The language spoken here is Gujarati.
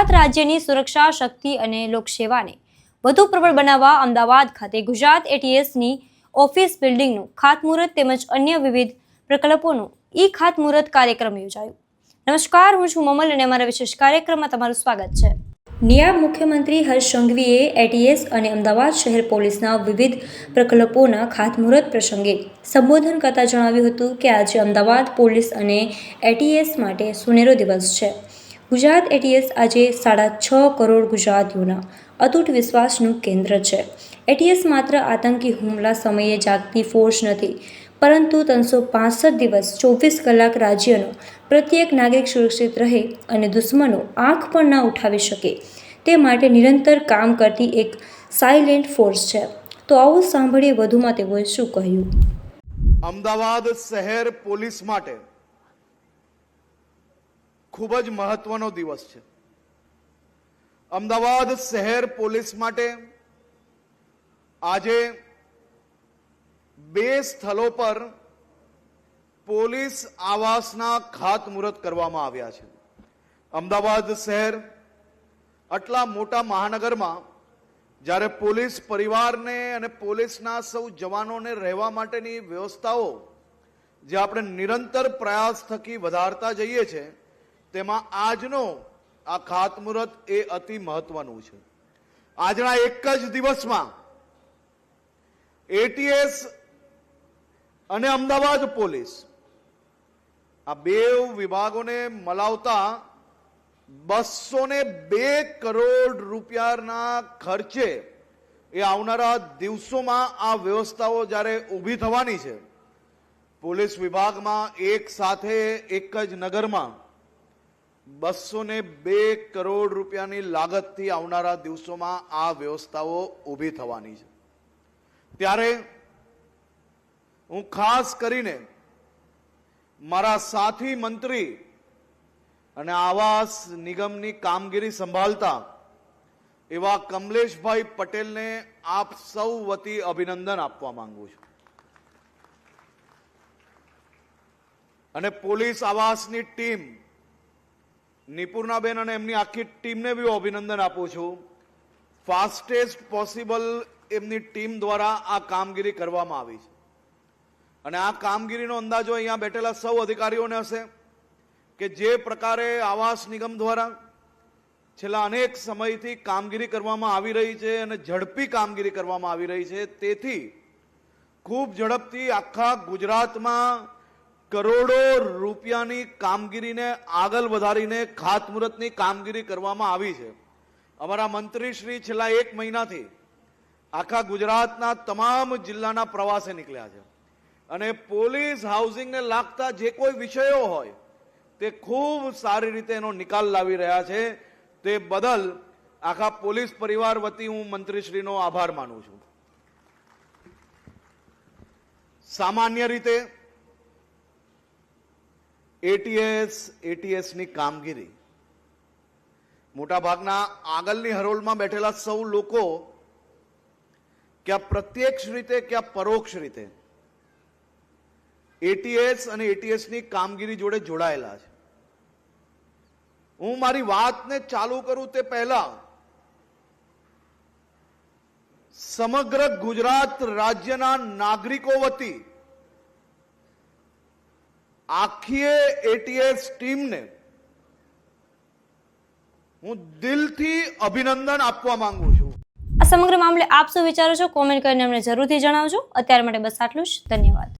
ગુજરાત રાજ્યની સુરક્ષા, શક્તિ અને લોકસેવાને વધુ પ્રબળ બનાવવા અમદાવાદ ખાતે ગુજરાત એટીએસની ઓફિસ બિલ્ડિંગનું ખાતમુહૂર્ત તેમજ અન્ય વિવિધ પ્રકલ્પોનું ઈ ખાતમુહૂર્ત કાર્યક્રમ યોજાયો. નમસ્કાર, હું છું મમલ અને અમારા વિશેષ કાર્યક્રમમાં તમારું સ્વાગત છે. નિયાબ મુખ્યમંત્રી હર્ષ સંઘવીએ એટીએસ અને અમદાવાદ શહેર પોલીસના વિવિધ પ્રકલ્પોના ખાતમુહૂર્ત પ્રસંગે સંબોધન કરતાં જણાવ્યું હતું કે આજે અમદાવાદ પોલીસ અને એટીએસ માટે સુનેરો દિવસ છે. ગુજરાત એટીએસ આજે સાડા છ કરોડ ગુજરાતીઓના અતૂટ વિશ્વાસનું કેન્દ્ર છે. એટીએસ માત્ર આતંકી હુમલા સમયે જાગતી ફોર્સ નથી, પરંતુ ત્રણસો પાસઠ દિવસ ચોવીસ કલાક રાજ્યનો પ્રત્યેક નાગરિક સુરક્ષિત રહે અને દુશ્મનો આંખ પણ ના ઉઠાવી શકે, તે માટે નિરંતર કામ કરતી એક સાયલેન્ટ ફોર્સ છે. તો આવો સાંભળીએ વધુમાં તેઓએ શું કહ્યું. અમદાવાદ શહેર પોલીસ માટે ખૂબ જ મહત્વનો દિવસ છે. અમદાવાદ શહેર પોલીસ માટે આજે બે સ્થળો પર પોલીસ આવાસના ખાતમુહૂર્ત કરવામાં આવ્યા છે. અમદાવાદ શહેર આટલા મોટા મહાનગરમાં જ્યારે પોલીસ પરિવારને અને પોલીસના સૌ જવાનોને રહેવા માટેની વ્યવસ્થાઓ જે આપણે નિરંતર પ્રયાસ થકી વધારતા જઈએ છીએ તેમાં આજનો આ ખાતમુહૂર્ત એ અતિ મહત્વનું છે. આજના એક જ દિવસમાં એટીએસ અને અમદાવાદ પોલીસ આ બે વિભાગોને મલાવતા બસો ને બે કરોડ રૂપિયાના ખર્ચે એ આવનારા દિવસોમાં આ વ્યવસ્થાઓ જ્યારે ઊભી થવાની છે, પોલીસ વિભાગમાં એક સાથે એક જ નગરમાં બસો ને બે કરોડ રૂપિયાની લાગતથી આવનારા દિવસોમાં આ વ્યવસ્થાઓ ઊભી થવાની છે. ત્યારે હું ખાસ કરીને મારા સાથી મંત્રી અને આવાસ નિગમની કામગીરી સંભાળતા એવા કમલેશભાઈ પટેલને આપ સૌ વતી અભિનંદન આપવા માંગુ છું. અને પોલીસ આવાસની ટીમ નિપુર્ણાબેન અને એમની આખી ટીમને બી અભિનંદન આપું છું. ફાસ્ટેસ્ટ પોસિબલ એમની ટીમ દ્વારા આ કામગીરી કરવામાં આવી છે. અને આ કામગીરીનો અંદાજો અહીંયા બેઠેલા સૌ અધિકારીઓને હશે કે જે પ્રકારે આવાસ નિગમ દ્વારા છેલ્લા અનેક સમયથી કામગીરી કરવામાં આવી રહી છે અને ઝડપી કામગીરી કરવામાં આવી રહી છે. તેથી ખૂબ ઝડપથી આખા ગુજરાતમાં કરોડો રૂપિયાની કામગીરીને આગળ વધારીને ખાતમુહૂર્તની કામગીરી કરવામાં આવી છે. અમારા મંત્રીશ્રી છેલ્લા એક મહિનાથી આખા ગુજરાતના તમામ જિલ્લાના પ્રવાસે નીકળ્યા છે. અને પોલીસ હાઉસિંગને લાગતા જે કોઈ વિષયો હોય, તે ખૂબ સારી રીતે એનો નિકાલ લાવી રહ્યા છે. તે બદલ આખા પોલીસ પરિવાર વતી હું મંત્રીશ્રીનો આભાર માનું છું. સામાન્ય રીતે એટીએસ એટીએસની કામગીરી. મોટાભાગના આગળની હરોળમાં બેઠેલા સૌ લોકો ક્યાં પ્રત્યક્ષ રીતે, ક્યાં પરોક્ષ રીતે એટીએસ અને એટીએસની કામગીરી જોડે જોડાયેલા છે. હું મારી વાતને ચાલુ કરું તે પહેલા સમગ્ર ગુજરાત રાજ્યના નાગરિકો વતી આખીએ એટીએસ ટીમને હું દિલથી અભિનંદન આપવા માંગુ છું. આ સમગ્ર મામલે આપ શું વિચારો છો? કોમેન્ટ કરીને અમને જરૂરથી જણાવજો. અત્યાર માટે બસ આટલું જ. ધન્યવાદ.